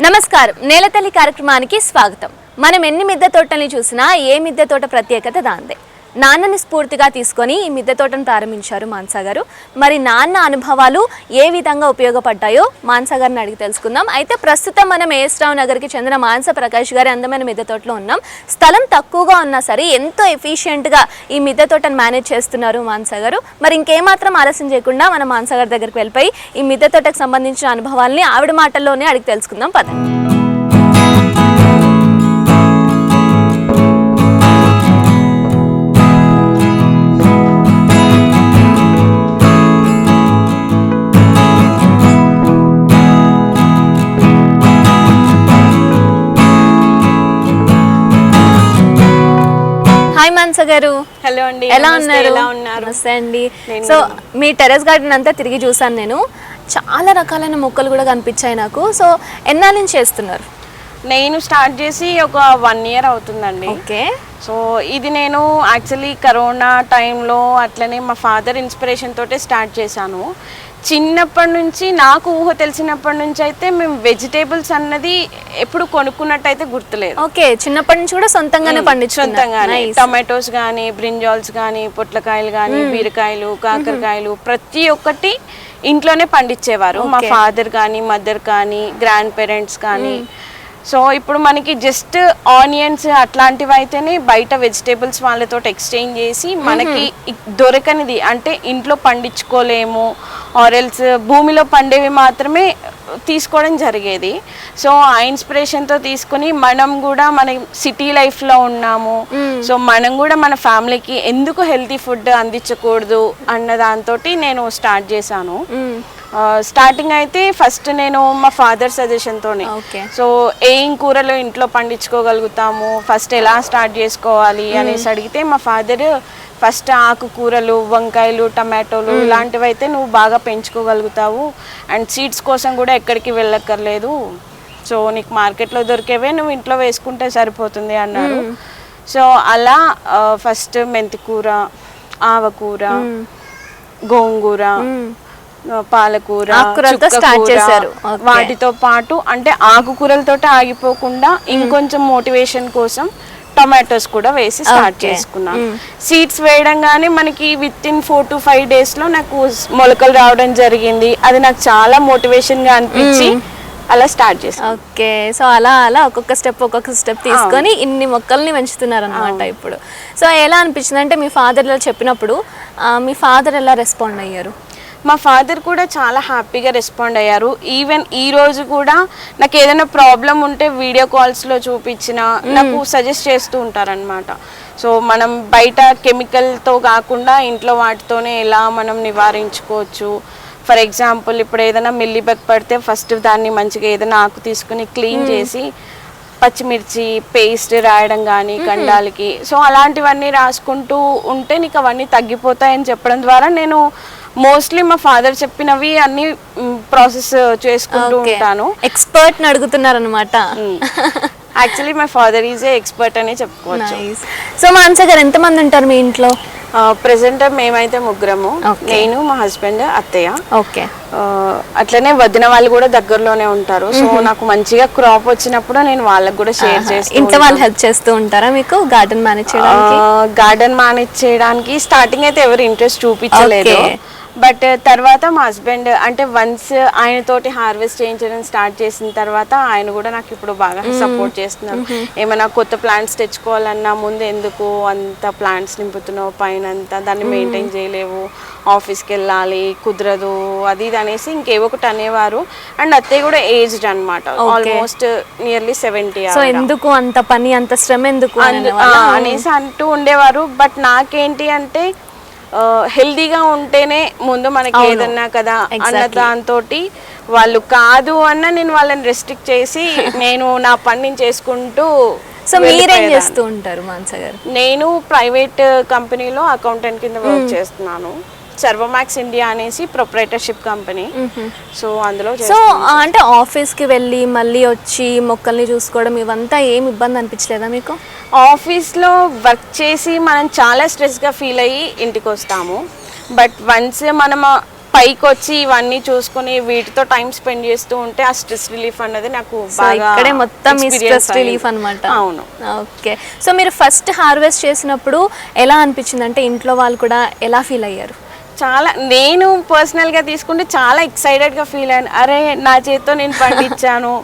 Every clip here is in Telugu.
నమస్కారం. నేలతల్లి కార్యక్రమానికి స్వాగతం. మనం ఎన్ని మిద్దె తోటల్ని చూసినా ఏ మిద్దె తోట ప్రత్యేకత దాందే. నాన్నని స్ఫూర్తిగా తీసుకొని ఈ మిద్దె తోటను ప్రారంభించారు మాన్సా గారు మరి నాన్న అనుభవాలు ఏ విధంగా ఉపయోగపడ్డాయో మాన్సా గారిని అడిగి తెలుసుకుందాం. అయితే ప్రస్తుతం మనం ఏస్రావు నగర్కి చెందిన మాన్స ప్రకాష్ గారి అందమైన మిద్దె తోటలో ఉన్నాం. స్థలం తక్కువగా ఉన్నా సరే ఎంతో ఎఫిషియెంట్గా ఈ మిద్దె తోటను మేనేజ్ చేస్తున్నారు మాన్సా గారు మరి ఇంకేమాత్రం ఆలస్యం చేయకుండా మనం మాన్సా గారి దగ్గరికి వెళ్ళిపోయి ఈ మిద్దె తోటకు సంబంధించిన అనుభవాల్ని ఆవిడ మాటల్లోనే అడిగి తెలుసుకుందాం. పదండి. గారు? హలో అండి ఎలా ఉన్నారు? ఎలా ఉన్నారు? నమస్తే అండి. సో మీ టెరెస్ గార్డెన్ అంతా తిరిగి చూసాను నేను. చాలా రకాలైన మొక్కలు కూడా కనిపించాయి నాకు. సో ఎన్నాళ్ళ నుంచి చేస్తున్నారు? నేను స్టార్ట్ చేసి ఒక వన్ ఇయర్ అవుతుందండి. ఓకే. సో ఇది నేను యాక్చువల్లీ కరోనా టైంలో అట్లనే మా ఫాదర్ ఇన్స్పిరేషన్ తోటే స్టార్ట్ చేశాను. చిన్నప్పటి నుంచి నాకు ఊహ తెలిసినప్పటి నుంచి అయితే మేము వెజిటేబుల్స్ అన్నది ఎప్పుడు కొనుక్కున్నట్టయితే గుర్తులేదు. ఓకే చిన్నప్పటి నుంచి కూడా సొంతంగానే పండించుకున్నారు. సొంతంగానే. టొమాటోస్ కానీ బ్రింజాల్స్ కానీ పొట్లకాయలు కానీ బీరకాయలు కాకరకాయలు ప్రతి ఒక్కటి ఇంట్లోనే పండించేవారు. మా. ఫాదర్ కానీ మదర్ కానీ గ్రాండ్ పేరెంట్స్ కానీ సో ఇప్పుడు మనకి జస్ట్ ఆనియన్స్ అట్లాంటివి అయితేనే బయట వెజిటేబుల్స్ వాళ్ళతో ఎక్స్చేంజ్ చేసి మనకి దొరకనిది. అంటే ఇంట్లో పండించుకోలేము. ఆరెల్స్ భూమిలో పండేవి మాత్రమే తీసుకోవడం జరిగేది. సో ఆ ఇన్స్పిరేషన్తో తీసుకుని మనం కూడా మన సిటీ లైఫ్లో ఉన్నాము. సో మనం కూడా మన ఫ్యామిలీకి ఎందుకు హెల్తీ ఫుడ్ అందించకూడదు అన్న దాంతో నేను స్టార్ట్ చేశాను. మ్మ్. స్టార్టింగ్ అయితే ఫస్ట్ నేను మా ఫాదర్ సజెషన్తోనే సో ఏం కూరలు ఇంట్లో పండించుకోగలుగుతాము? ఫస్ట్ ఎలా స్టార్ట్ చేసుకోవాలి? అనేసి అడిగితే మా ఫాదర్ ఫస్ట్ ఆకుకూరలు వంకాయలు టమాటోలు ఇలాంటివి అయితే నువ్వు బాగా పెంచుకోగలుగుతావు. అండ్ సీడ్స్ కోసం కూడా ఎక్కడికి వెళ్ళక్కర్లేదు. సో నీకు మార్కెట్లో దొరికేవే నువ్వు ఇంట్లో వేసుకుంటే సరిపోతుంది అన్నారు. సో అలా ఫస్ట్ మెంతికూర ఆవకూర గోంగూర పాలకూర చేశారు. వాటితో పాటు అంటే ఆకుకూరలతో ఆగిపోకుండా ఇంకొంచెం మోటివేషన్ కోసం టొమాటోస్ కూడా వేసి స్టార్ట్ Okay. చేసుకున్నాను సీడ్స్ వేయడంగానే మనకి within four to five డేస్లో నాకు మొలకలు రావడం జరిగింది. అది నాకు చాలా మోటివేషన్గా అనిపించి అలా స్టార్ట్ చేశాను ఓకే. సో అలా అలా ఒక్కొక్క స్టెప్ ఒక్కొక్క స్టెప్ తీసుకొని ఇన్ని మొక్కల్ని పెంచుతున్నారు అనమాట ఇప్పుడు. సో ఎలా అనిపించింది అంటే మీ ఫాదర్ చెప్పినప్పుడు మీ ఫాదర్ ఎలా రెస్పాండ్ అయ్యారు? మా ఫాదర్ కూడా చాలా హ్యాపీగా రెస్పాండ్ అయ్యారు. ఈవెన్ ఈ రోజు కూడా నాకు ఏదైనా ప్రాబ్లం ఉంటే వీడియో కాల్స్లో చూపించిన నాకు సజెస్ట్ చేస్తూ ఉంటారనమాట సో మనం బయట కెమికల్తో కాకుండా ఇంట్లో వాటితోనే ఎలా మనం నివారించుకోవచ్చు. ఫర్ ఎగ్జాంపుల్ ఇప్పుడు ఏదైనా మిల్లీబగ్ పడితే ఫస్ట్ దాన్ని మంచిగా ఏదైనా ఆకు తీసుకుని క్లీన్ చేసి పచ్చిమిర్చి పేస్ట్ రాయడం కానీ కండాలకి. సో అలాంటివన్నీ రాసుకుంటూ ఉంటే నీకు అవన్నీ తగ్గిపోతాయని చెప్పడం ద్వారా నేను మోస్ట్లీ మా ఫాదర్ చెప్పినవి అన్ని ప్రాసెస్ చేసుకుంటూ ఓకే ఉంటాను. ఎక్స్పర్ట్ అడుగుతున్నారు అనమాట actually my father is a expert అనే చెప్పుకోవచ్చు. సో మాన్స గారు ఎంతమంది ఉంటారు మీ ఇంట్లో? ప్రెసెంట్ మేమైతే ముగ్గురము. నేను మా హస్బెండ్ అత్తయ్య. ఓకే అట్లనే వదిన వాళ్ళు కూడా దగ్గరలోనే ఉంటారు. సో నాకు మంచిగా క్రాప్ వచ్చినప్పుడు నేను వాళ్ళకి కూడా షేర్ చేస్తాను ఇంట్లో వాళ్ళు హెల్ప్ చేస్తూ ఉంటారా మీకు? గార్డెన్ మేనేజ్ చేయడానికి? గార్డెన్ మేనేజ్ చేయడానికి స్టార్టింగ్ అయితే ఎవరు ఇంట్రెస్ట్ చూపించలేదు. బట్ తర్వాత మా హస్బెండ్ అంటే వన్స్ ఆయనతోటి హార్వెస్ట్ చేయించడం స్టార్ట్ చేసిన తర్వాత ఆయన కూడా నాకు ఇప్పుడు బాగా సపోర్ట్ చేస్తున్నారు. ఏమైనా కొత్త ప్లాంట్స్ తెచ్చుకోవాలన్నా ముందు ఎందుకు అంత ప్లాంట్స్ నింపుతున్నావు పైన అంతా దాన్ని మెయింటైన్ చేయలేవు. ఆఫీస్కి వెళ్ళాలి కుదరదు అది ఇది అనేసి ఇంకేవో ఒకటి అనేవారు. అండ్ అత్తయ్య కూడా ఏజ్డ్ అనమాట ఆల్మోస్ట్ నియర్లీ సెవెంటీ సో ఎందుకు అంత పని అంత శ్రమ ఎందుకు అనేసి అంటూ ఉండేవారు. బట్ నాకేంటి అంటే హెల్దీగా ఉంటేనే ముందు మనకి. ఏదన్నా కదా అన్న. దాంతో వాళ్ళు కాదు అన్న నేను వాళ్ళని రెస్ట్రిక్ట్ చేసి నేను నా పని నేను చేసుకుంటూ సో మీరేం. చేస్తూ ఉంటారు మాన్స గారు నేను ప్రైవేట్ కంపెనీలో అకౌంటెంట్ కింద వర్క్ చేస్తున్నాను సర్వమాక్స్ ఇండియా అనేసి ప్రొపరేటర్షిప్ కంపెనీ సో అందులో సో అంటే ఆఫీస్కి వెళ్ళి మళ్ళీ వచ్చి మొక్కల్ని చూసుకోవడం ఇవంతా ఏం ఇబ్బంది అనిపించలేదా మీకు? ఆఫీస్లో వర్క్ చేసి మనం చాలా స్ట్రెస్గా ఫీల్ అయ్యి ఇంటికి వస్తాము. బట్ వన్స్ మనం పైకి వచ్చి ఇవన్నీ చూసుకొని వీటితో టైం స్పెండ్ చేస్తూ ఉంటే ఆ స్ట్రెస్ రిలీఫ్ అన్నది నాకు బాగా ఇక్కడే మొత్తం స్ట్రెస్. రిలీఫ్ అనమాట అవును. ఓకే. సో మీరు ఫస్ట్ హార్వెస్ట్ చేసినప్పుడు ఎలా అనిపించింది? అంటే ఇంట్లో వాళ్ళు కూడా ఎలా ఫీల్ అయ్యారు? చాలా నేను పర్సనల్గా తీసుకుంటే చాలా ఎక్సైటెడ్గా ఫీల్ అయ్యాను. అరే నా చేతితో నేను పండించాను.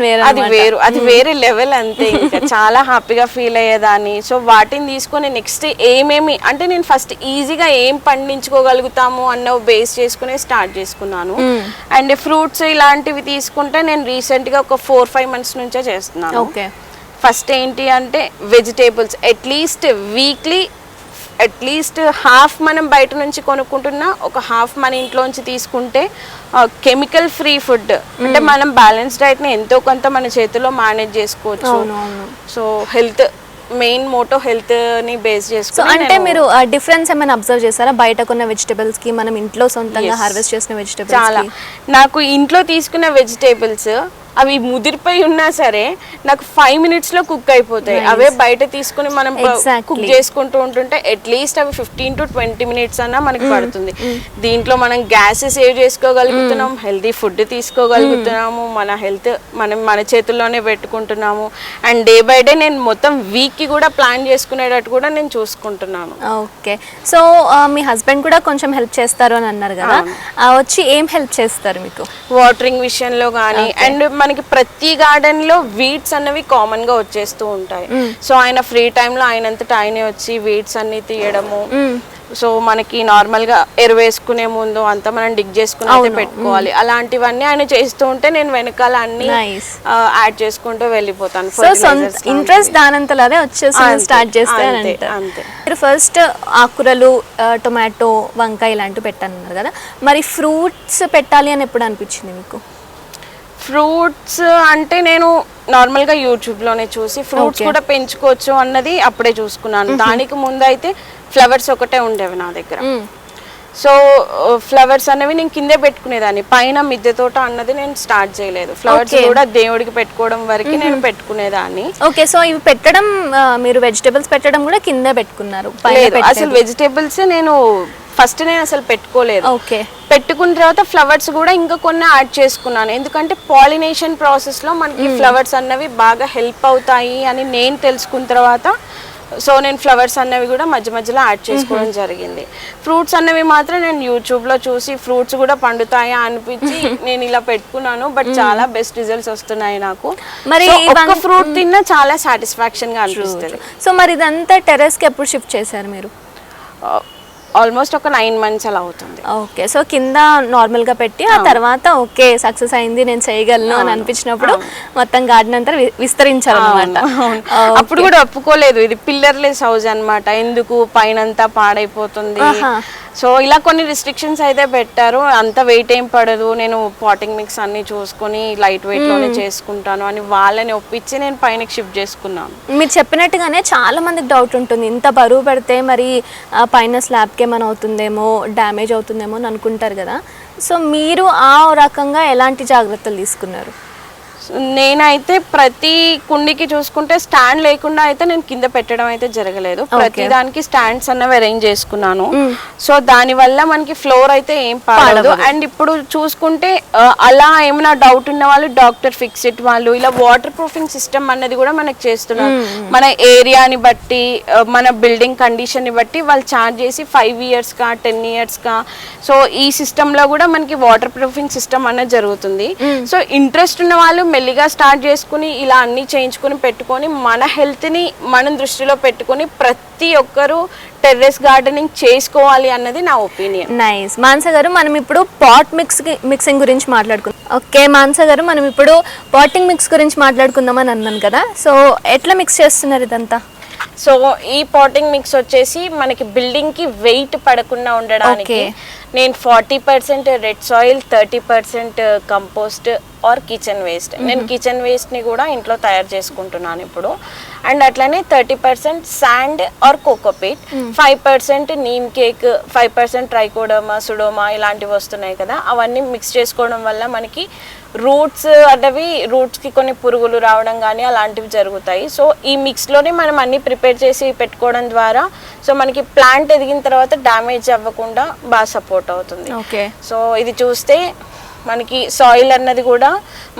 వేరు అది. వేరు అది వేరే లెవెల్ అంతే ఇంకా. చాలా హ్యాపీగా ఫీల్ అయ్యేదాన్ని. సో వాటిని తీసుకొని నెక్స్ట్ ఏమేమి అంటే నేను ఫస్ట్ ఈజీగా ఏం పండించుకోగలుగుతాము అన్న బేస్ చేసుకుని స్టార్ట్ చేసుకున్నాను. అండ్ ఫ్రూట్స్ ఇలాంటివి తీసుకుంటే నేను రీసెంట్గా ఒక ఫోర్ ఫైవ్ మంత్స్ నుంచే చేస్తున్నాను. ఓకే. ఫస్ట్ ఏంటి అంటే vegetables at least weekly at least half మనం బయట నుంచి కొనుక్కుంటున్నా ఒక హాఫ్ మన ఇంట్లోంచి తీసుకుంటే కెమికల్ ఫ్రీ ఫుడ్ అంటే మనం బ్యాలెన్స్ డైట్ని ఎంతో కొంత మన చేతిలో మేనేజ్ చేసుకోవచ్చు. సో హెల్త్ మెయిన్ మోటో హెల్త్ని బేస్ సో చేసుకుని అంటే మీరు డిఫరెన్స్ ఏమైనా అబ్జర్వ్ చేశారా? బయట కొన్న వెజిటబుల్స్కి మనం ఇంట్లో సొంతంగా. హార్వెస్ట్ చేసిన వెజిటబుల్స్ చాలా. నాకు ఇంట్లో తీసుకున్న వెజిటేబుల్స్ అవి ముదిరిపోయి ఉన్నా సరే నాకు ఫైవ్ మినిట్స్లో కుక్ అయిపోతాయి. అవే బయట తీసుకుని మనం. కుక్ చేసుకుంటూ ఉంటుంటే అట్లీస్ట్ అవి ఫిఫ్టీన్ టు ట్వంటీ మినిట్స్ అన్నా మనకి పడుతుంది. దీంట్లో మనం గ్యాస్ సేవ్ చేసుకోగలుగుతున్నాం హెల్తీ ఫుడ్ తీసుకోగలుగుతున్నాము మన హెల్త్ మనం మన చేతుల్లోనే పెట్టుకుంటున్నాము. అండ్ డే బై డే నేను మొత్తం వీక్కి కూడా ప్లాన్ చేసుకునేటట్టు కూడా నేను చూసుకుంటున్నాను. ఓకే సో మీ హస్బెండ్ కూడా కొంచెం హెల్ప్ చేస్తారు అని అన్నారు కదా. వచ్చి ఏం హెల్ప్ చేస్తారు మీకు? వాటరింగ్ విషయంలో కానీ అండ్ మనకి ప్రతి గార్డెన్లో వీడ్స్ అన్నవి కామన్గా వచ్చేస్తూ ఉంటాయి. సో ఆయన ఫ్రీ లో ఆయనంతటా ఆయనే వచ్చి వీడ్స్ అన్ని తీయడము. సో మనకి నార్మల్గా ఎరువేసుకునే ముందు అంతా మనం డిగ్ చేసుకుని పెట్టుకోవాలి. అలాంటివన్నీ ఆయన చేస్తూ ఉంటే నేను వెనకాల అన్ని. యాడ్ చేసుకుంటూ వెళ్ళిపోతాను. ఇంట్రెస్ట్ దానంతలాదే వచ్చేసి స్టార్ట్ చేస్తే అంతే. మీరు ఫస్ట్ ఆకుకూరలు ఆ, టొమాటో వంకాయ ఇలాంటివి పెట్టానన్నారు కదా. మరి ఫ్రూట్స్ పెట్టాలి అని ఎప్పుడు అనిపించింది మీకు? ఫ్రూట్స్ అంటే నేను నార్మల్గా యూట్యూబ్లోనే చూసి ఫ్రూట్స్. కూడా పెంచుకోవచ్చు అన్నది అప్పుడే చూసుకున్నాను దానికి ముందు అయితే ఫ్లవర్స్ ఒకటే ఉండేవి నా దగ్గర. సో ఫ్లవర్స్ అనేవి నేను కిందే పెట్టుకునేదాన్ని పైన మిద్దె తోట అన్నది నేను స్టార్ట్ చేయలేదు ఫ్లవర్స్. కూడా దేవుడికి పెట్టుకోవడం వరకు నేను పెట్టుకునేదాన్ని ఓకే సో ఇవి పెట్టడం మీరు వెజిటబుల్స్ పెట్టడం కూడా కింద పెట్టుకున్నారు. అసలు వెజిటేబుల్స్ నేను ఫస్ట్ నేను అసలు పెట్టుకోలేదు. ఓకే. పెట్టుకున్న తర్వాత ఫ్లవర్స్ కూడా ఇంకా కొన్ని యాడ్ చేసుకున్నాను. ఎందుకంటే పాలినేషన్ ప్రాసెస్లో మనకి ఫ్లవర్స్ అన్నవి బాగా హెల్ప్ అవుతాయి అని నేను తెలుసుకున్న తర్వాత సో నేను ఫ్లవర్స్ అన్నవి కూడా మధ్య మధ్యలో యాడ్ చేసుకోవడం జరిగింది. ఫ్రూట్స్ అన్నవి మాత్రం నేను యూట్యూబ్లో చూసి ఫ్రూట్స్ కూడా పండుతాయా అనిపించి నేను ఇలా పెట్టుకున్నాను. బట్ చాలా బెస్ట్ రిజల్ట్స్ వస్తున్నాయి నాకు. మరి ఫ్రూట్ తిన్నా చాలా సాటిస్ఫాక్షన్గా అనిపిస్తుంది. సో మరి ఇదంతా టెర్రస్కి ఎప్పుడు షిఫ్ట్ చేశారు మీరు? ఆల్మోస్ట్ ఒక నైన్ మంత్స్ అలా అవుతుంది. ఓకే సో కింద నార్మల్గా పెట్టి ఆ తర్వాత ఓకే సక్సెస్ అయింది నేను చేయగలను అని అనిపించినప్పుడు మొత్తం గార్డెన్ అంతా వి- విస్తరించారు అనమాట అవును. అప్పుడు కూడా ఒప్పుకోలేదు ఇది పిల్లర్లెస్ హౌస్ అన్నమాట. ఎందుకు? పైనంతా పాడైపోతుంది. సో ఇలా కొన్ని రిస్ట్రిక్షన్స్ అయితే పెట్టారు. అంత వెయిట్ ఏం పడదు. నేను పాటింగ్ మిక్స్ అన్ని చూసుకొని లైట్ వెయిట్లోనే చేసుకుంటాను అని వాళ్ళని ఒప్పించి నేను పైనకి షిఫ్ట్ చేసుకున్నాను. మీరు చెప్పినట్టుగానే చాలా మందికి డౌట్ ఉంటుంది. ఇంత బరువు పెడితే మరి పైన స్లాబ్కి ఏమైనా అవుతుందేమో డ్యామేజ్ అవుతుందేమో అని అనుకుంటారు కదా. సో మీరు ఆ రకంగా ఎలాంటి జాగ్రత్తలు తీసుకున్నారు? నేనైతే ప్రతి కుండికి చూసుకుంటే స్టాండ్ లేకుండా అయితే నేను కింద పెట్టడం అయితే జరగలేదు. ప్రతి దానికి స్టాండ్స్ అన్నవి అరేంజ్ చేసుకున్నాను. సో దాని వల్ల మనకి ఫ్లోర్ అయితే ఏం పాడదు. అండ్ ఇప్పుడు చూసుకుంటే అలా ఏమైనా డౌట్ ఉన్న వాళ్ళు డాక్టర్ ఫిక్సిట్ వాళ్ళు. ఇలా వాటర్ ప్రూఫింగ్ సిస్టమ్ అన్నది కూడా మనకి చేస్తున్నారు. మన ఏరియాని బట్టి మన బిల్డింగ్ కండిషన్ని బట్టి వాళ్ళు ఛార్జ్ చేసి ఫైవ్ ఇయర్స్ కా టెన్ ఇయర్స్ కా. సో ఈ సిస్టమ్లో కూడా మనకి వాటర్ ప్రూఫింగ్ సిస్టమ్ అనేది జరుగుతుంది సో ఇంట్రెస్ట్ ఉన్న వాళ్ళు మెల్లిగా స్టార్ట్ చేసుకుని ఇలా అన్ని చేయించుకుని పెట్టుకొని మన హెల్త్ని మనం దృష్టిలో పెట్టుకొని ప్రతి ఒక్కరూ టెర్రస్ గార్డెనింగ్ చేసుకోవాలి అన్నది నా ఒపీనియన్. నైస్. మాన్స గారు మనం ఇప్పుడు పాట్ మిక్స్ మిక్సింగ్ గురించి మాట్లాడుకుందాం. ఓకే మాన్స గారు మనం ఇప్పుడు పాటింగ్ మిక్స్ గురించి మాట్లాడుకుందాం అని అన్నాను కదా. సో ఎట్లా మిక్స్ చేస్తున్నారు ఇదంతా? సో ఈ పాటింగ్ మిక్స్ వచ్చేసి మనకి బిల్డింగ్కి వెయిట్ పడకుండా ఉండడానికి. నేను forty percent red soil thirty percent compost or kitchen waste. నేను కిచెన్ వేస్ట్ని కూడా ఇంట్లో తయారు చేసుకుంటున్నాను ఇప్పుడు. అండ్ అట్లనే thirty percent sand or cocopeat. Five percent neem cake five percent trichoderma pseudomonas ఇలాంటివి వస్తున్నాయి కదా అవన్నీ మిక్స్ చేసుకోవడం వల్ల మనకి రూట్స్ అనేవి రూట్స్కి కొన్ని పురుగులు రావడం కానీ అలాంటివి జరుగుతాయి. సో ఈ మిక్స్లోనే మనం అన్ని ప్రిపేర్ చేసి పెట్టుకోవడం ద్వారా సో మనకి ప్లాంట్ ఎదిగిన తర్వాత డ్యామేజ్ అవ్వకుండా బాగా సపోర్ట్ అవుతుంది. ఓకే. సో ఇది చూస్తే మనకి సాయిల్ అన్నది కూడా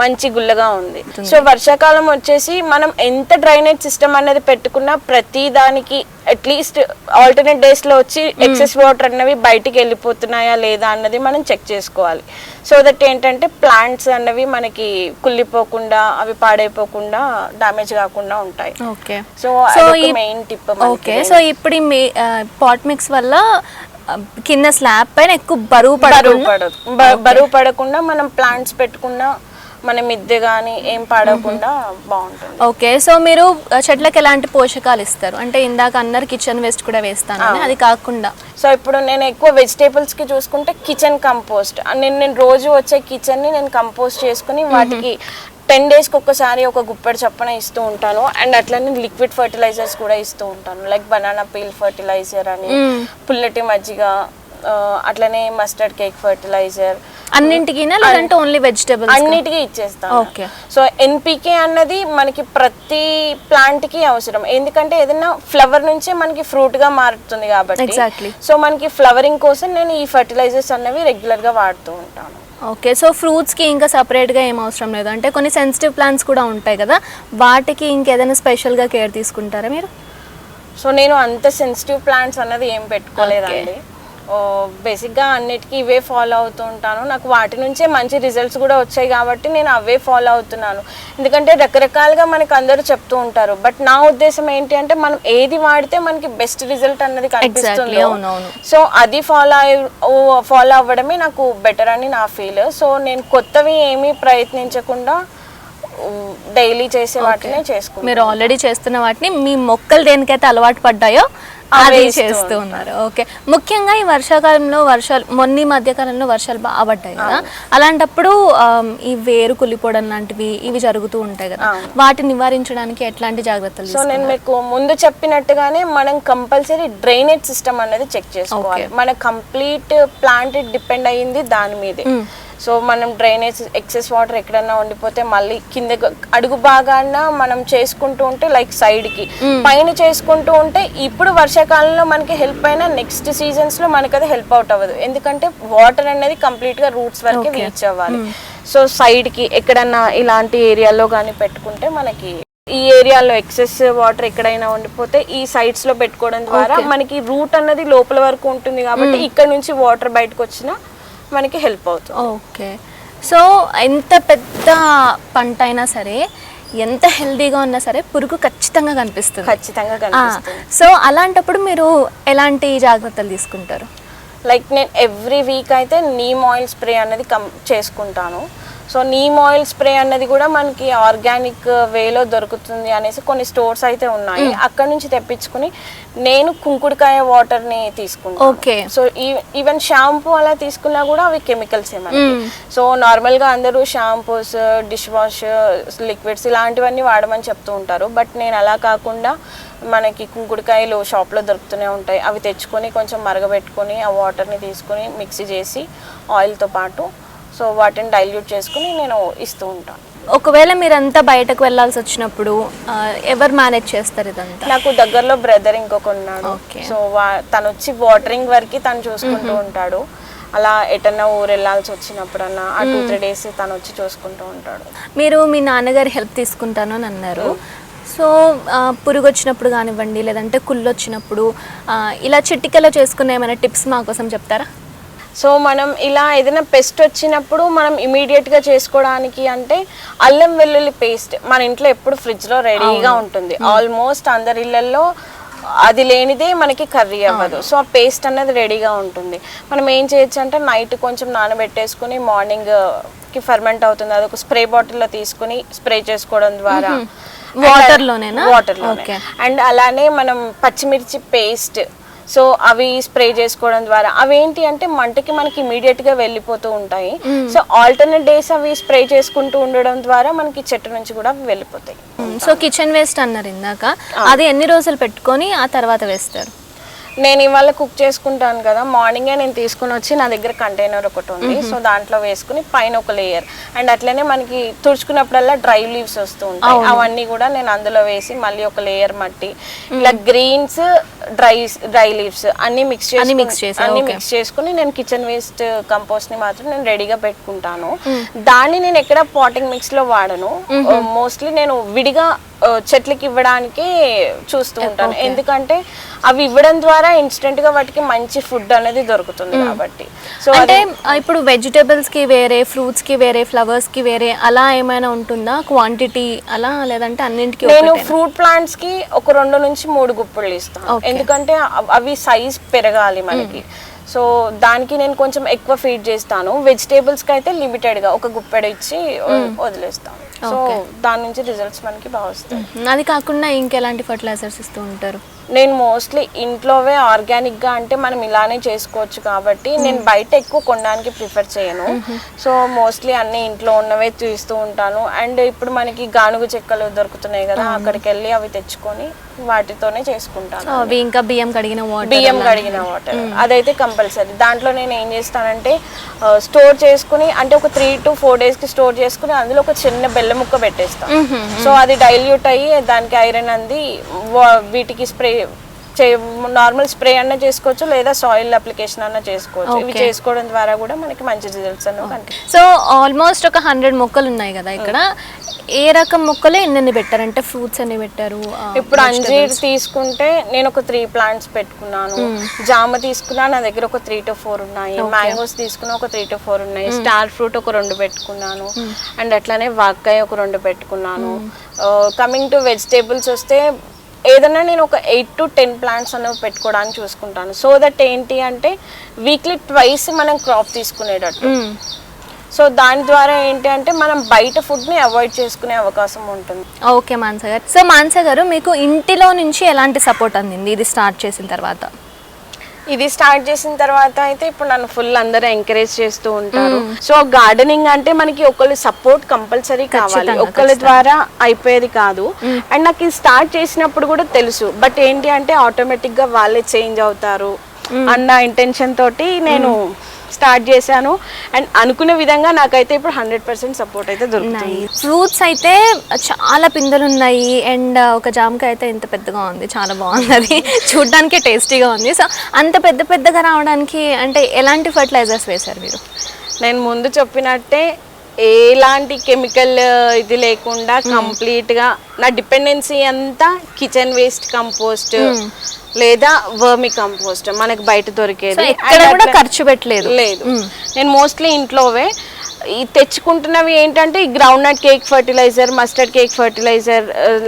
మంచి గుల్లగా ఉంది. సో వర్షాకాలం వచ్చేసి మనం ఎంత డ్రైనేజ్ సిస్టమ్ అనేది పెట్టుకున్నా ప్రతి దానికి అట్లీస్ట్ ఆల్టర్నేట్ డేస్లో వచ్చి ఎక్సెస్ వాటర్ అన్నవి బయటికి వెళ్ళిపోతున్నాయా లేదా అన్నది మనం చెక్ చేసుకోవాలి. సో దట్ ఏంటంటే ప్లాంట్స్ అన్నవి మనకి కుళ్ళిపోకుండా అవి పాడైపోకుండా డ్యామేజ్ కాకుండా ఉంటాయి. Okay so main tip okay so ఇప్పుడు పాట్ మిక్స్ వల్ల కింద స్లాబ్ పైన ఎక్కువ బరువు పడకుండా? బరువు పడకుండా మనం ప్లాంట్స్ పెట్టుకున్నా మన మిద్దె కానీ ఏం పాడకుండా బాగుంటుంది. ఓకే. సో మీరు చెట్లకు ఎలాంటి పోషకాలు ఇస్తారు? అంటే ఇందాక అన్నారు కిచెన్ వేస్ట్ కూడా వేస్తాను అని. అది కాకుండా. సో ఇప్పుడు నేను ఎక్కువ వెజిటేబుల్స్కి చూసుకుంటే కిచెన్ కంపోస్ట్. నేను నేను రోజు వచ్చే కిచెన్ని నేను కంపోస్ట్ చేసుకుని వాటికి టెన్ డేస్కి ఒక్కసారి ఒక గుప్పెడు చప్పున ఇస్తూ ఉంటాను. అండ్ అట్లనే లిక్విడ్ ఫర్టిలైజర్స్ కూడా ఇస్తూ ఉంటాను. లైక్ బనానా పీల్ ఫర్టిలైజర్ అని పుల్లటి మజ్జిగ అట్లనే మస్టర్డ్ కేక్ ఫర్టిలైజర్ అన్నింటికినా లేదంటే ఓన్లీ వెజిటేబుల్స్ అన్నిటికీ ఇచ్చేస్తాను. Okay. సో ఎన్పికే అన్నది మనకి ప్రతి ప్లాంట్కి అవసరం. ఎందుకంటే ఏదైనా ఫ్లవర్ నుంచే మనకి ఫ్రూట్గా మారుతుంది కాబట్టి. సో మనకి ఫ్లవరింగ్ కోసం నేను ఈ ఫర్టిలైజర్స్ అన్నవి రెగ్యులర్గా వాడుతూ ఉంటాను. ఓకే. సో ఫ్రూట్స్కి ఇంకా సపరేట్గా ఏం అవసరం లేదు. అంటే కొన్ని సెన్సిటివ్ ప్లాంట్స్ కూడా ఉంటాయి కదా. వాటికి ఇంకేదైనా స్పెషల్గా కేర్ తీసుకుంటారా మీరు? సో నేను అంత సెన్సిటివ్ ప్లాంట్స్ అన్నది ఏం పెట్టుకోలేదండి. బేసిక్గా అన్నిటికీ ఇవే ఫాలో అవుతూ ఉంటాను. నాకు వాటి నుంచే మంచి రిజల్ట్స్ కూడా వచ్చాయి కాబట్టి నేను అవే ఫాలో అవుతున్నాను. ఎందుకంటే రకరకాలుగా మనకు అందరూ చెప్తూ ఉంటారు. బట్ నా ఉద్దేశం ఏంటి అంటే మనం ఏది వాడితే మనకి బెస్ట్ రిజల్ట్ అన్నది కనిపిస్తుంది. సో అది ఫాలో ఫాలో అవ్వడమే నాకు బెటర్ అని నా ఫీల్ సో నేను కొత్తవి ఏమీ ప్రయత్నించకుండా డైలీ చేసే వాటినే చేసుకుంటాను మీరు ఆల్రెడీ చేస్తున్న వాటిని మీ మొక్కలు దేనికైతే అలవాటు పడ్డాయో ఇస్తూ చేస్తూ ఉన్నారు. ఓకే. ముఖ్యంగా ఈ వర్షాకాలంలో వర్షాలు మొన్న మధ్యకాలంలో వర్షాలు బాగా పడ్డాయి కదా? అలాంటప్పుడు ఈ వేరు కులిపోవడం లాంటివి ఇవి జరుగుతూ ఉంటాయి కదా? వాటిని నివారించడానికి ఎట్లాంటి జాగ్రత్తలు సో నేను మీకు ముందు చెప్పినట్టుగానే మనం కంపల్సరీ డ్రైనేజ్ సిస్టమ్ అనేది చెక్ చేసుకోవాలి. మన కంప్లీట్ ప్లాంట్ డిపెండ్ అయ్యింది దాని మీదే. సో మనం డ్రైనేజ్ ఎక్సెస్ వాటర్ ఎక్కడన్నా ఉండిపోతే మళ్ళీ కింద అడుగు భాగాన మనం చేసుకుంటూ ఉంటే లైక్ సైడ్కి పైన చేసుకుంటూ ఉంటే ఇప్పుడు వర్షాకాలంలో మనకి హెల్ప్ అయినా నెక్స్ట్ సీజన్స్లో మనకి అది హెల్ప్ అవుట్ అవ్వదు. ఎందుకంటే వాటర్ అనేది కంప్లీట్గా రూట్స్ వరకు రీచ్ అవ్వాలి. సో సైడ్కి ఎక్కడన్నా ఇలాంటి ఏరియాలో కానీ పెట్టుకుంటే మనకి ఈ ఏరియాలో ఎక్సెస్ వాటర్ ఎక్కడైనా ఉండిపోతే ఈ సైడ్స్లో పెట్టుకోవడం ద్వారా మనకి రూట్ అన్నది లోపల వరకు ఉంటుంది కాబట్టి ఇక్కడ నుంచి వాటర్ బయటకు వచ్చినా మనకి హెల్ప్ అవుతుంది. ఓకే. సో ఎంత పెద్ద పంట అయినా సరే ఎంత హెల్దీగా ఉన్నా సరే పురుగు ఖచ్చితంగా కనిపిస్తుంది. ఖచ్చితంగా సో అలాంటప్పుడు మీరు ఎలాంటి జాగ్రత్తలు తీసుకుంటారు? లైక్ నేను ఎవ్రీ వీక్ అయితే నీమ్ ఆయిల్ స్ప్రే అనేది కం చేసుకుంటాను. సో నీమ్ ఆయిల్ స్ప్రే అన్నది కూడా మనకి ఆర్గానిక్ వేలో దొరుకుతుంది అనేసి కొన్ని స్టోర్స్ అయితే ఉన్నాయి. అక్కడ నుంచి తెప్పించుకుని నేను కుంకుడుకాయ వాటర్ని తీసుకుంటాను. ఓకే. సో ఈవెన్ షాంపూ అలా తీసుకున్నా కూడా అవి కెమికల్స్ మనకి. సో నార్మల్గా అందరూ షాంపూస్ డిష్ వాష్ లిక్విడ్స్ ఇలాంటివన్నీ వాడమని చెప్తూ ఉంటారు. బట్ నేను అలా కాకుండా మనకి కుంకుడుకాయలు షాప్లో దొరుకుతూనే ఉంటాయి. అవి తెచ్చుకొని కొంచెం మరగబెట్టుకొని ఆ వాటర్ని తీసుకొని మిక్సీ చేసి ఆయిల్తో పాటు సో వాటిని డైల్యూట్ చేసుకుని నేను ఇస్తూ ఉంటాను. ఒకవేళ మీరంతా బయటకు వెళ్ళాల్సి వచ్చినప్పుడు ఎవరు మేనేజ్ చేస్తారు ఇదంతా? నాకు దగ్గరలో బ్రదర్ ఇంకొక ఉన్నాడు. సో తను వచ్చి వాటరింగ్ వరకు తను చూసుకుంటూ ఉంటాడు. అలా ఎటన్నా ఊరు వెళ్ళాల్సి వచ్చినప్పుడన్నా ఆ టూ త్రీ డేస్ తను వచ్చి చూసుకుంటూ ఉంటాడు. మీరు మీ నాన్నగారి హెల్ప్ తీసుకుంటాను అని అన్నారు. సో పురుగు వచ్చినప్పుడు కానివ్వండి లేదంటే కుళ్ళు వచ్చినప్పుడు ఇలా చిటికలో చేసుకునే ఏమైనా టిప్స్ మా కోసం చెప్తారా? సో మనం ఇలా ఏదైనా పెస్ట్ వచ్చినప్పుడు మనం ఇమీడియట్గా చేసుకోవడానికి అంటే అల్లం వెల్లుల్లి పేస్ట్ మన ఇంట్లో ఎప్పుడు ఫ్రిడ్జ్లో రెడీగా ఉంటుంది. ఆల్మోస్ట్ అందరి ఇళ్ళలో అది లేనిదే మనకి కర్రీ అవ్వదు. సో ఆ పేస్ట్ అన్నది రెడీగా ఉంటుంది. మనం ఏం చేయొచ్చు అంటే నైట్ కొంచెం నానబెట్టేసుకుని మార్నింగ్కి ఫర్మెంట్ అవుతుంది. అది ఒక స్ప్రే బాటిల్లో తీసుకుని స్ప్రే చేసుకోవడం ద్వారా? వాటర్లోనే. Okay. అండ్ అలానే మనం పచ్చిమిర్చి పేస్ట్ సో అవి స్ప్రే చేసుకోవడం ద్వారా. అవి ఏంటి అంటే మంటకి మనకి ఇమీడియట్గా వెళ్ళిపోతూ ఉంటాయి. సో ఆల్టర్నేట్ డేస్ అవి స్ప్రే చేసుకుంటూ ఉండడం ద్వారా మనకి చెట్టు నుంచి కూడా అవి వెళ్ళిపోతాయి. సో కిచెన్ వేస్ట్ అన్నారు ఇందాక. అది ఎన్ని రోజులు పెట్టుకొని ఆ తర్వాత వేస్తారు? నేను ఇవాళ కుక్ చేసుకుంటాను కదా మార్నింగే నేను తీసుకుని వచ్చి నా దగ్గర కంటైనర్ ఒకటి ఉంది. సో దాంట్లో వేసుకుని పైన ఒక లేయర్ అండ్ అట్లనే మనకి తుడుచుకున్నప్పుడల్లా డ్రై లీవ్స్ వస్తూ ఉంటాయి. అవన్నీ కూడా నేను అందులో వేసి మళ్ళీ ఒక లేయర్ మట్టి ఇలా గ్రీన్స్ డ్రై డ్రై లీవ్స్ అన్ని మిక్స్ చేసి mix చేసా, అన్ని. మిక్స్ చేసుకుని నేను కిచెన్ వేస్ట్ కంపోస్ట్ని మాత్రం నేను రెడీగా పెట్టుకుంటాను. దాన్ని నేను ఎక్కడ పాటింగ్ మిక్స్లో వాడను. మోస్ట్లీ నేను విడిగా చెట్లకి ఇవ్వడానికి చూస్తూ ఉంటాను. ఎందుకంటే అవి ఇవ్వడం ద్వారా ఇన్స్టెంట్గా వాటికి మంచి ఫుడ్ అనేది దొరుకుతుంది కాబట్టి. సో అంటే ఇప్పుడు వెజిటేబుల్స్కి వేరే ఫ్రూట్స్కి వేరే ఫ్లవర్స్కి వేరే అలా ఏమైనా ఉంటుందా? క్వాంటిటీ అలా లేదంటే అన్నింటికి నేను? ఫ్రూట్ ప్లాంట్స్కి ఒక రెండు నుంచి మూడు గుప్పలు ఇస్తాను. ఎందుకంటే అవి సైజ్ పెరగాలి మనకి. సో దానికి నేను కొంచెం ఎక్కువ ఫీడ్ చేస్తాను. వెజిటేబుల్స్కి అయితే లిమిటెడ్గా ఒక గుప్పెడు ఇచ్చి వదిలేస్తాను. సో దాని నుంచి రిజల్ట్స్ మనకి బాగా వస్తాయి. అది కాకుండా ఇంకెలాంటి ఫర్టిలైజర్స్ ఇస్తూ ఉంటారు? నేను మోస్ట్లీ ఇంట్లోవే ఆర్గానిక్గా అంటే మనం ఇలానే చేసుకోవచ్చు కాబట్టి నేను బయట ఎక్కువ కొనడానికి ప్రిఫర్ చేయను. సో మోస్ట్లీ అన్ని ఇంట్లో ఉన్నవే తీస్తూ ఉంటాను. అండ్ ఇప్పుడు మనకి గానుగు చెక్కలు దొరుకుతున్నాయి కదా అక్కడికి వెళ్ళి అవి తెచ్చుకొని వాటితోనే చేసుకుంటాను. ఇంకా బియ్యం కడిగిన వాటర్ బియ్యం కడిగిన వాటర్ అదైతే కంపల్సరీ. దాంట్లో నేను ఏం చేస్తానంటే స్టోర్ చేసుకుని అంటే ఒక త్రీ టు ఫోర్ డేస్కి స్టోర్ చేసుకుని అందులో ఒక చిన్న బెల్లం ముక్క పెట్టేస్తాను సో అది డైల్యూట్ అయ్యి దానికి ఐరన్ అంది వీటికి స్ప్రే నార్మల్ స్ప్రే అన్న చేసుకోవచ్చు లేదా సాయిల్ అప్లికేషన్ అన్న చేసుకోవచ్చు. ఇవి. చేసుకోవడం ద్వారా కూడా మనకి మంచి రిజల్ట్స్ కనిపిస్తాయి. సో ఆల్మోస్ట్ ఒక హండ్రెడ్ మొక్కలు ఉన్నాయి కదా ఇక్కడ. ఏ రకం మొక్కలు ఎన్ని పెట్టారు? అంటే ఫ్రూట్స్ ఎన్ని పెట్టారు? ఇప్పుడు అంజీర్ తీసుకుంటే నేను ఒక త్రీ ప్లాంట్స్ పెట్టుకున్నాను. జామ తీసుకున్నా నా దగ్గర ఒక త్రీ టు ఫోర్ ఉన్నాయి. మ్యాంగోస్ తీసుకున్నా ఒక త్రీ టు ఫోర్ ఉన్నాయి. స్టార్ ఫ్రూట్ ఒక రెండు పెట్టుకున్నాను. అండ్ అట్లానే వాక్కాయ ఒక రెండు పెట్టుకున్నాను. కమింగ్ టు వెజిటేబుల్స్ వస్తే ఏదైనా నేను ఒక ఎయిట్ టు టెన్ ప్లాంట్స్ అనేవి పెట్టుకోవడానికి చూసుకుంటాను. సో దట్ ఏంటి అంటే వీక్లీ ట్వైస్ మనం క్రాప్ తీసుకునేటట్టు. సో దాని ద్వారా ఏంటి అంటే మనం బయట ఫుడ్ని అవాయిడ్ చేసుకునే అవకాశం ఉంటుంది. ఓకే మాన్సా గారు. సో మాన్సా గారు మీకు ఇంటిలో నుంచి ఎలాంటి సపోర్ట్ అందింది? ఇది స్టార్ట్ చేసిన తర్వాత. ఇది స్టార్ట్ చేసిన తర్వాత అయితే ఇప్పుడు నన్ను ఫుల్ అందరూ ఎంకరేజ్ చేస్తూ ఉంటారు. సో గార్డెనింగ్ అంటే మనకి ఒకళ్ళు సపోర్ట్ కంపల్సరీ కావాలి. ఒకళ్ళ ద్వారా అయిపోయేది కాదు. అండ్ నాకు ఇది స్టార్ట్ చేసినప్పుడు కూడా తెలుసు. బట్ ఏంటి అంటే ఆటోమేటిక్గా వాళ్ళే చేంజ్ అవుతారు. అన్న ఇంటెన్షన్ తోటి నేను స్టార్ట్ చేశాను. అండ్ అనుకునే విధంగా నాకైతే ఇప్పుడు హండ్రెడ్ పర్సెంట్ సపోర్ట్ అయితే దొరుకుతుంది. ఫ్రూట్స్ అయితే చాలా పిందెలు ఉన్నాయి. అండ్ ఒక జామకాయ అయితే ఇంత పెద్దగా ఉంది. చాలా బాగుంది. అది చూడడానికే టేస్టీగా ఉంది. సో అంత పెద్ద పెద్దగా రావడానికి అంటే ఎలాంటి ఫర్టిలైజర్స్ వేశారు మీరు? నేను ముందు చెప్పినట్టే ఎలాంటి కెమికల్ ఇది లేకుండా కంప్లీట్గా నా డిపెండెన్సీ అంతా కిచెన్ వేస్ట్ కంపోస్ట్ లేదా వర్మి కంపోస్ట్ మనకి బయట దొరికేది. ఖర్చు పెట్టలేదు. లేదు. నేను మోస్ట్లీ ఇంట్లోవే ఈ తెచ్చుకుంటున్నవి ఏంటంటే ఈ groundnut cake fertiliser mustard cake fertiliser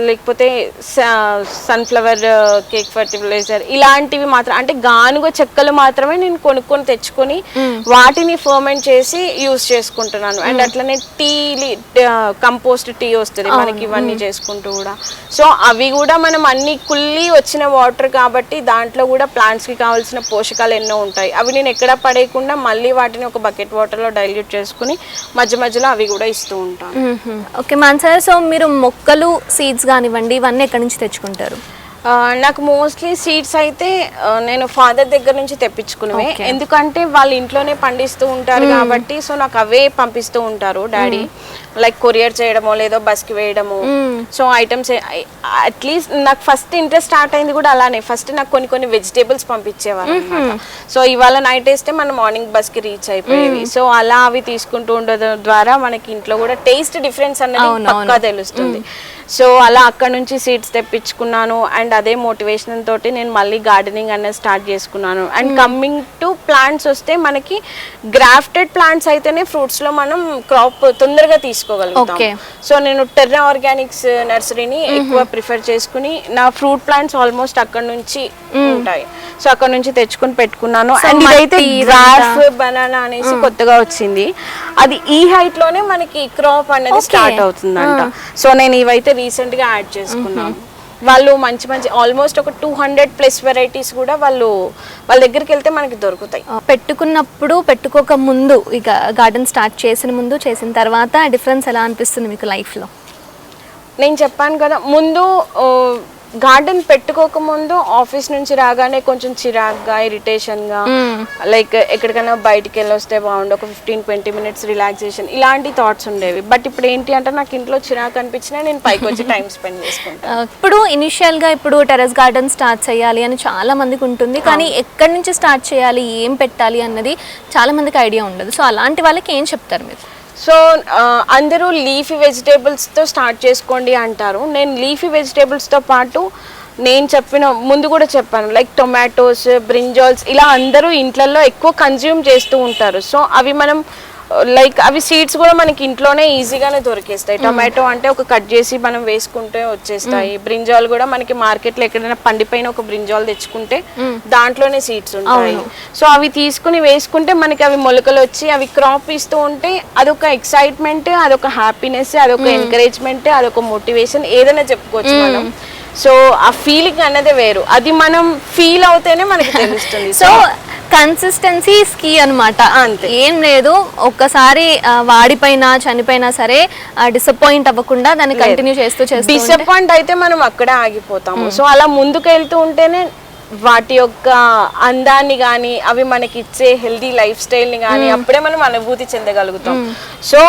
లేకపోతే సన్ఫ్లవర్ కేక్ ఫర్టిలైజర్ ఇలాంటివి మాత్రం అంటే గానుగ చెక్కలు మాత్రమే నేను కొనుక్కొని తెచ్చుకొని వాటిని ఫర్మెంట్ చేసి యూస్ చేసుకుంటున్నాను. అండ్ అట్లనే టీ కంపోస్ట్ టీ వస్తుంది మనకి ఇవన్నీ చేసుకుంటూ కూడా. సో అవి కూడా మనం అన్ని కుళ్ళి వచ్చిన వాటర్ కాబట్టి దాంట్లో కూడా ప్లాంట్స్కి కావాల్సిన పోషకాలు ఎన్నో ఉంటాయి. అవి నేను ఎక్కడ పడేయకుండా మళ్ళీ వాటిని ఒక బకెట్ వాటర్లో డైల్యూట్ చేసుకుని మధ్య మధ్యలో అవి కూడా ఇస్తూ ఉంటాను. ఓకే మాన్సార్ సో మీరు మొక్కలు సీడ్స్ కానివ్వండి ఇవన్నీ ఎక్కడి నుంచి తెచ్చుకుంటారు? నాకు మోస్ట్లీ సీడ్స్ అయితే నేను ఫాదర్ దగ్గర నుంచి తెప్పించుకునేవే. ఎందుకంటే వాళ్ళ ఇంట్లోనే పండిస్తూ ఉంటారు కాబట్టి సో నాకు అవే పంపిస్తూ ఉంటారు డాడీ. లైక్ కొరియర్ చేయడమో లేదో బస్కి వేయడము. సో ఐటమ్స్ అట్లీస్ట్ నాకు ఫస్ట్ ఇంట్రెస్ట్ స్టార్ట్ అయింది కూడా అలానే. ఫస్ట్ నాకు కొన్ని కొన్ని వెజిటేబుల్స్ పంపించేవారు సో ఇవాళ నైట్ వేస్తే మన మార్నింగ్ బస్కి రీచ్ అయిపోయేవి సో అలా అవి తీసుకుంటూ ఉండడం ద్వారా మనకి ఇంట్లో కూడా టేస్ట్ డిఫరెన్స్ అనేది పక్కా తెలుస్తుంది. సో అలా అక్కడ నుంచి సీడ్స్ తెప్పించుకున్నాను అండ్ అదే మోటివేషన్ తోటి నేను మళ్ళీ గార్డెనింగ్ అనేది స్టార్ట్ చేసుకున్నాను. అండ్ కమ్మింగ్ టు ప్లాంట్స్ వస్తే మనకి గ్రాఫ్టెడ్ ప్లాంట్స్ అయితేనే ఫ్రూట్స్లో మనం క్రాప్ తొందరగా తీసుకోగలుగుతాం. సో నేను టెర్రా ఆర్గానిక్స్ నర్సరీని ఎక్కువ ప్రిఫర్ చేసుకుని నా ఫ్రూట్ ప్లాంట్స్ ఆల్మోస్ట్ అక్కడ నుంచి ఉంటాయి. సో అక్కడ నుంచి తెచ్చుకుని పెట్టుకున్నాను. అండ్ ఇదైతే. గ్రాఫ్ బనానా అనేసి కొత్తగా వచ్చింది. అది ఈ హైట్లోనే మనకి క్రాప్ అనేది. స్టార్ట్ అవుతుందంట. సో నేను ఇవైతే రీసెంట్గా యాడ్ చేసుకున్నాను వాళ్ళు మంచి మంచి ఆల్మోస్ట్ ఒక టూ హండ్రెడ్ ప్లస్ వెరైటీస్ కూడా వాళ్ళు వాళ్ళ దగ్గరికి వెళ్తే మనకి దొరుకుతాయి. పెట్టుకున్నప్పుడు పెట్టుకోక ముందు ఇక గార్డెన్ స్టార్ట్ చేసిన ముందు చేసిన తర్వాత డిఫరెన్స్ ఎలా అనిపిస్తుంది మీకు లైఫ్లో నేను చెప్పాను కదా ముందు గార్డెన్ పెట్టుకోక ముందు ఆఫీస్ నుంచి రాగానే కొంచెం చిరాగ్గా ఇరిటేషన్గా లైక్ ఎక్కడికైనా బయటికి వెళ్ళి వస్తే బాగుండు ఒక ఫిఫ్టీన్ ట్వంటీ మినిట్స్ రిలాక్సేషన్ ఇలాంటి థాట్స్ ఉండేవి. బట్ ఇప్పుడు ఏంటి అంటే నాకు ఇంట్లో చిరాకు అనిపించినా నేను పైకి వచ్చి టైం స్పెండ్ చేసుకుంటాను ఇప్పుడు ఇనిషియల్గా ఇప్పుడు టెరెస్ గార్డెన్ స్టార్ట్ చేయాలి అని చాలా మందికి ఉంటుంది. కానీ ఎక్కడి నుంచి స్టార్ట్ చేయాలి ఏం పెట్టాలి అన్నది చాలా మందికి ఐడియా ఉండదు. సో అలాంటి వాళ్ళకి ఏం చెప్తారు మీరు? సో అందరూ లీఫీ వెజిటేబుల్స్తో స్టార్ట్ చేసుకోండి అంటారు. నేను లీఫీ వెజిటేబుల్స్తో పాటు నేను చెప్పిన ముందు కూడా చెప్పాను లైక్ టొమాటోస్ బ్రింజాల్స్ ఇలా అందరూ ఇంట్లలో ఎక్కువ కన్జ్యూమ్ చేస్తూ ఉంటారు. సో అవి మనం లైక్ అవి సీడ్స్ కూడా మనకి ఇంట్లోనే ఈజీగానే దొరికేస్తాయి. టొమాటో అంటే ఒక కట్ చేసి మనం వేసుకుంటే వచ్చేస్తాయి. బ్రింజాల్ కూడా మనకి మార్కెట్లో ఎక్కడైనా పండిపోయిన ఒక బ్రింజాల్ తెచ్చుకుంటే దాంట్లోనే సీడ్స్ ఉంటాయి. సో అవి తీసుకుని వేసుకుంటే మనకి అవి మొలకలు వచ్చి అవి క్రాప్ ఇస్తూ ఉంటే అదొక ఎక్సైట్మెంట్ అదొక హ్యాపీనెస్ అదొక ఎంకరేజ్మెంట్ అదొక మోటివేషన్ ఏదైనా చెప్పుకోవచ్చు మనం. సో ఆ ఫీలింగ్ అన్నదే వేరు. అది మనం ఫీల్ అవుతేనే మనకి తెలుస్తుంది. సో కన్సిస్టెన్సీ కీ అనమాట. ఏం లేదు ఒక్కసారి వాడిపోయినా చనిపోయినా సరే డిసప్పాయింట్ అవ్వకుండా దాన్ని కంటిన్యూ చేస్తూ చేస్తూ డిసప్పాయింట్ అయితే మనం అక్కడే ఆగిపోతాము. సో అలా ముందుకు వెళ్తూ ఉంటేనే వాటి యొక్క అందాన్ని కానీ అవి మనకి ఇచ్చే హెల్దీ లైఫ్ స్టైల్ని కానీ అప్పుడే మనం అనుభూతి చెందగలుగుతాం. సో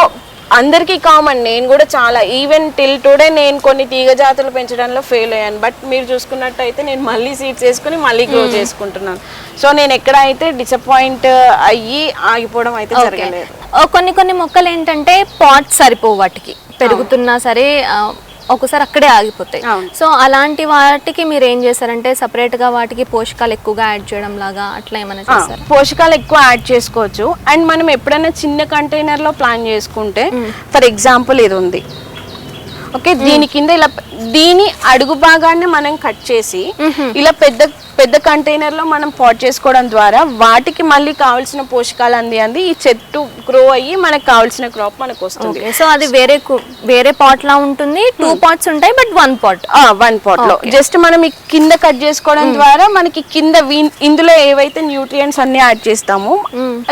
అందరికీ కామన్ నేను కూడా చాలా. ఈవెన్ టిల్ టుడే నేను కొన్ని తీగ జాతులు పెంచడంలో ఫెయిల్ అయ్యాను. బట్ మీరు చూసుకున్నట్టయితే నేను మళ్ళీ సీడ్స్ వేసుకుని మళ్ళీ గ్రో చేసుకుంటున్నాను. సో నేను ఎక్కడైతే డిసప్పాయింట్ అయ్యి ఆగిపోవడం అయితే జరగలేదు. కొన్ని కొన్ని మొక్కలు ఏంటంటే పాట్ సరిపోవు వాటికి. పెరుగుతున్నా సరే ఆ, ఒక్కోసారి అక్కడే ఆగిపోతాయి. సో అలాంటి వాటికి మీరు ఏం చేశారంటే separate గా వాటికి పోషకాలు ఎక్కువగా యాడ్ చేయడం లాగా అట్లా ఏమైనా చేశారు? పోషకాలు ఎక్కువ యాడ్ చేసుకోవచ్చు. అండ్ మనం ఎప్పుడైనా చిన్న కంటైనర్లో ప్లాన్ చేసుకుంటే ఫర్ ఎగ్జాంపుల్ ఇది ఉంది. ఓకే దీని కింద ఇలా దీని అడుగు భాగాన్ని మనం కట్ చేసి ఇలా పెద్ద పెద్ద కంటైనర్లో మనం పాట్ చేసుకోవడం ద్వారా వాటికి మళ్ళీ కావాల్సిన పోషకాలు అంది అంది ఈ చెట్టు గ్రో అయ్యి మనకు కావాల్సిన క్రాప్ మనకు వస్తుంది. సో అది వేరే వేరే పాట్ లా ఉంటుంది టూ పాట్స్ ఉంటాయి బట్ వన్ పాట్ వన్ పాట్లో. జస్ట్ మనం ఈ కింద కట్ చేసుకోవడం ద్వారా మనకి కింద ఇందులో ఏవైతే న్యూట్రియంట్స్ అన్ని యాడ్ చేస్తామో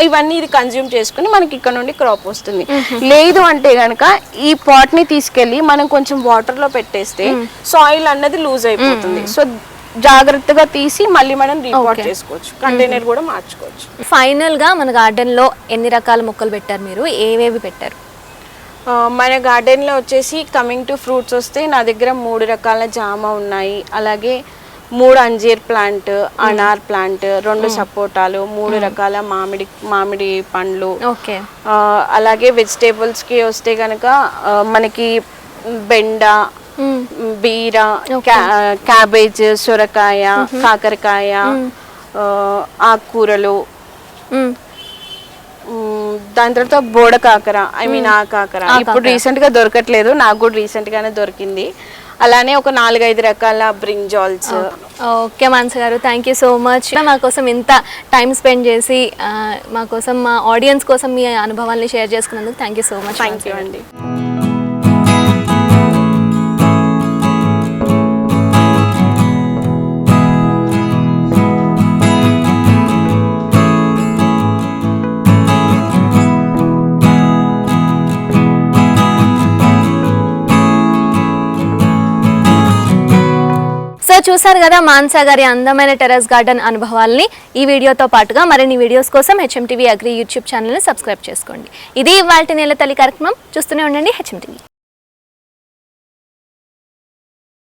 ఇవన్నీ ఇది కన్జ్యూమ్ చేసుకుని మనకి ఇక్కడ నుండి క్రాప్ వస్తుంది. లేదు అంటే గనక ఈ పాట్ని తీసుకెళ్ళి మనం కొంచెం వాటర్లో పెట్టేస్తే సాయిల్ అన్నది లూజ్ అయిపోతుంది. సో జాగ్రత్తగా తీసి మళ్ళీ మనం రీపాట్ చేసుకోవచ్చు. కంటైనర్ కూడా మార్చుకోవచ్చు. ఫైనల్గా మన గార్డెన్లో ఎన్ని రకాల మొక్కలు పెట్టారు మీరు? ఏవేవి పెట్టారు? మన గార్డెన్లో వచ్చేసి కమింగ్ టు ఫ్రూట్స్ వస్తే నా దగ్గర మూడు రకాల జామ ఉన్నాయి. అలాగే మూడు అంజీర్ ప్లాంట్ అనార్ ప్లాంట్ రెండు సపోటాలు మూడు రకాల మామిడి మామిడి పండ్లు. అలాగే వెజిటేబుల్స్కి వస్తే కనుక మనకి బెండ బీర క్యా- క్యాబేజ్ సొరకాయ కాకరకాయ ఆకుకూరలు దాని తర్వాత బోడ కాకర ఐ మీన్ ఆ కాకర. ఇప్పుడు రీసెంట్గా దొరకట్లేదు నాకు కూడా రీసెంట్ గానే దొరికింది. అలానే ఒక నాలుగైదు రకాల బ్రింజాల్స్. ఓకే మానస గారు థ్యాంక్ యూ సో మచ్ మా కోసం ఇంత టైం స్పెండ్ చేసి మా కోసం మా ఆడియన్స్ కోసం మీ అనుభవాల్ని షేర్ చేసుకున్నందుకు thank you so much thank you అండి. చూసారు కదా మాన్సా గారి అందమైన టెర్రస్ గార్డెన్ అనుభవాల్ని. ఈ వీడియోతో పాటుగా మరిన్ని వీడియోస్ కోసం హెచ్ఎంటీవీ అగ్రి యూట్యూబ్ ఛానల్ని సబ్స్క్రైబ్ చేసుకోండి. ఇది ఇవాళ నెల తల్లి కార్యక్రమం. చూస్తూనే ఉండండి హెచ్ఎంటీవీ.